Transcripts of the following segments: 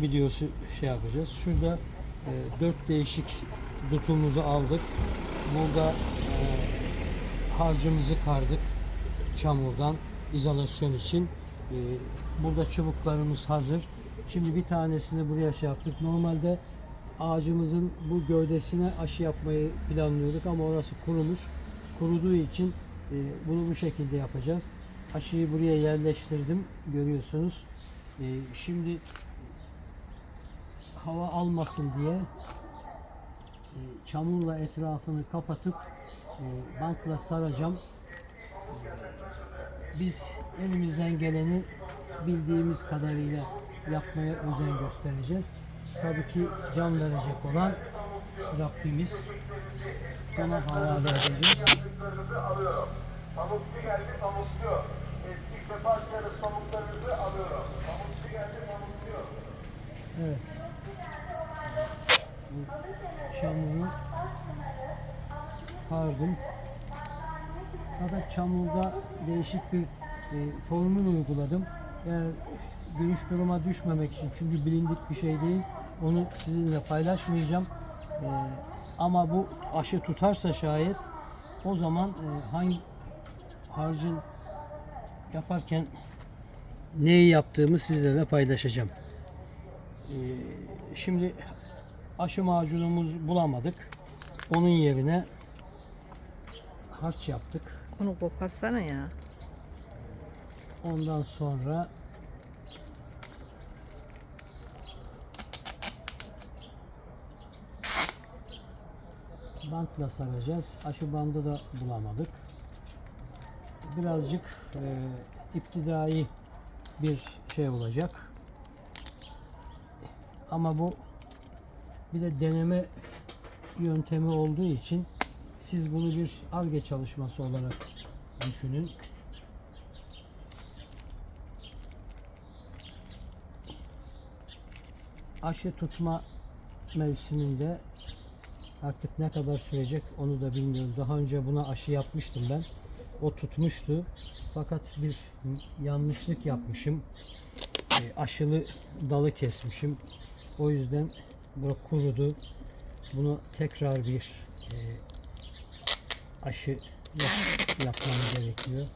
videosu şey yapacağız. Şurada e, dört değişik dutumuzu aldık. Burada e, harcımızı kardık çamurdan izolasyon için. E, burada çubuklarımız hazır. Şimdi bir tanesini buraya şey yaptık. Normalde ağacımızın bu gövdesine aşı yapmayı planlıyorduk ama orası kurumuş. Kuruduğu için e, bunu bu şekilde yapacağız. Aşıyı buraya yerleştirdim. Görüyorsunuz. E, şimdi hava almasın diye e, çamurla etrafını kapatıp e, bantla saracağım. Biz elimizden geleni bildiğimiz kadarıyla yapmaya özen göstereceğiz. Tabii ki can verecek olan Rabbimiz. Ona havale edeceğiz. Pamukçu geldi pamukçu. Eski sefasyarı pamuklarınızı alıyorum. Pamukçu geldi pamukçu. Evet. Çamuru hardım. Fakat çamurda değişik bir e, formül uyguladım. Yani geniş duruma düşmemek için çünkü bilindik bir şey değil. Onu sizinle paylaşmayacağım. E, ama bu aşı tutarsa şayet o zaman e, hangi harcın yaparken neyi yaptığımı sizlerle paylaşacağım. Ee, şimdi aşı macunumuz bulamadık. Onun yerine harç yaptık. Onu koparsana ya. Ondan sonra bantla saracağız. Aşı bandı da bulamadık. Birazcık e, iptidai bir şey olacak. Ama bu bir de deneme yöntemi olduğu için siz bunu bir arge çalışması olarak düşünün. aşı tutma mevsiminde artık ne kadar sürecek onu da bilmiyorum. Daha önce buna aşı yapmıştım ben. O tutmuştu. Fakat bir yanlışlık yapmışım. E, aşılı dalı kesmişim. O yüzden bu kurudu. Bunu tekrar bir e, aşı yap- yapmam gerekiyor.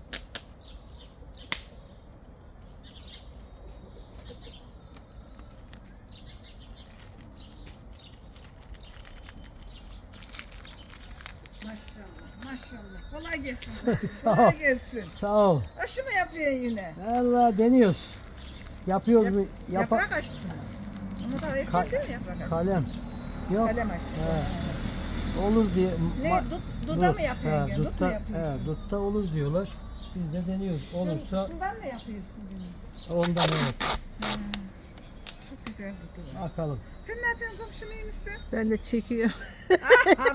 Maşallah maşallah. Kolay gelsin. Sağ ol. Kolay gelsin. Sağ ol. Aşı mı yapıyorsun yine? Allah deniyoruz. Yapıyoruz mu? Yapa- Yaprak aşısı mı? Onu da Ka- ekledin mi yaprak aşısı? kalem. Yok. Kalem. He. Olur diye. Ne ma- dut, duda mı yapıyorsun? He, gene? Dut dutta, mu yapıyorsun? he, dutta olur diyorlar. Biz de deniyoruz. Olursa Şundan mı yapıyorsun bunu? ondan evet. Var. Bakalım. Sen ne yapıyorsun komşum iyi misin? Ben de çekiyorum.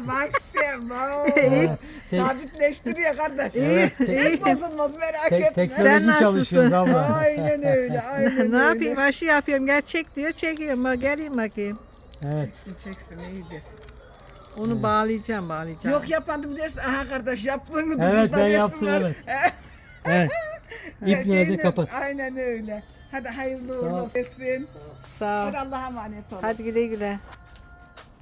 bak sen Sabitleştiriyor kardeş. Evet, Hiç bozulmaz merak te- etme. teknoloji nasılsın? çalışıyoruz abla. Aynen öyle. Aynen öyle. ne yapayım aşı yapıyorum gel çek diyor çekiyorum bak geleyim bakayım. Evet. Çeksin çeksin iyidir. Onu bağlayacağım bağlayacağım. Yok yapmadım dersin. Aha kardeş yaptın mı? Evet, Burada ben yaptım, var. evet. Evet. İp şeyini- nerede kapat. Aynen öyle. Hadi hayırlı uğurlu ol. olsun. Sağ ol. Hadi Allah'a emanet ol. Hadi güle güle.